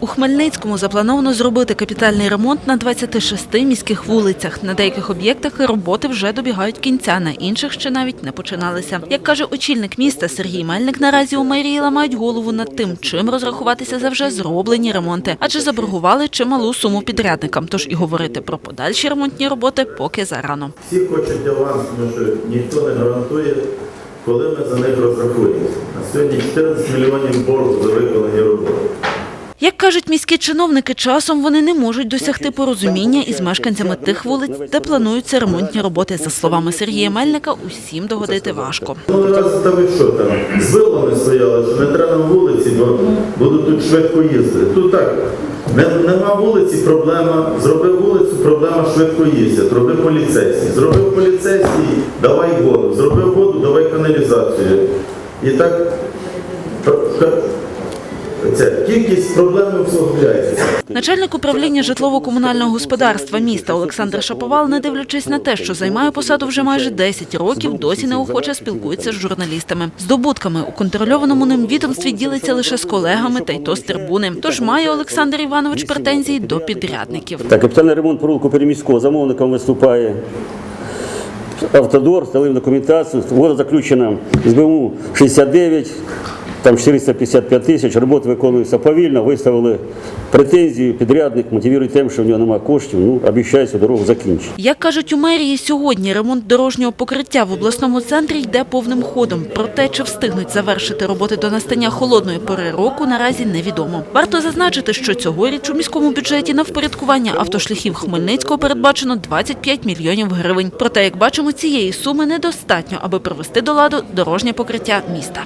У Хмельницькому заплановано зробити капітальний ремонт на 26 міських вулицях. На деяких об'єктах роботи вже добігають кінця, на інших ще навіть не починалися. Як каже очільник міста Сергій Мельник, наразі у мерії ламають голову над тим, чим розрахуватися за вже зроблені ремонти, адже заборгували чималу суму підрядникам. Тож і говорити про подальші ремонтні роботи поки зарано. Всі хочуть аванс, тому що ніхто не гарантує, коли ми за них розрахуємося. На сьогодні 14 мільйонів боргу за виконані. Як кажуть міські чиновники, часом вони не можуть досягти порозуміння із мешканцями тих вулиць, де плануються ремонтні роботи. За словами Сергія Мельника, усім догодити важко. Ну раз та ви що там, з вилами стояли, що не треба на вулиці, бо будуть тут швидко їздити. Тут так, нема вулиці, проблема. Зробив вулицю, проблема швидко їздять. Зробив поліцейський. Зробив поліцейський, давай воду. Зробив воду, давай каналізацію. І так це, кількість проблем усугубляється. Начальник управління житлово-комунального господарства міста Олександр Шаповал, не дивлячись на те, що займає посаду вже майже 10 років, досі неохоче спілкується з журналістами. Здобутками у контрольованому ним відомстві ділиться лише з колегами та й то з трибуни. Тож має Олександр Іванович претензії до підрядників. Так, капітальний ремонт провулку Переміського замовником виступає Автодор, здали документацію, угода заключена з БМУ 69, там 455 тисяч, роботи виконуються повільно, виставили претензію, підрядник мотивує тим, що в нього немає коштів, ну, обіцяє цю дорогу закінчити. Як кажуть у мерії, сьогодні ремонт дорожнього покриття в обласному центрі йде повним ходом. Проте, чи встигнуть завершити роботи до настання холодної пори року, наразі невідомо. Варто зазначити, що цьогоріч у міському бюджеті на впорядкування автошляхів Хмельницького передбачено 25 мільйонів гривень. Проте, як бачимо, цієї суми недостатньо, аби привести до ладу дорожнє покриття міста.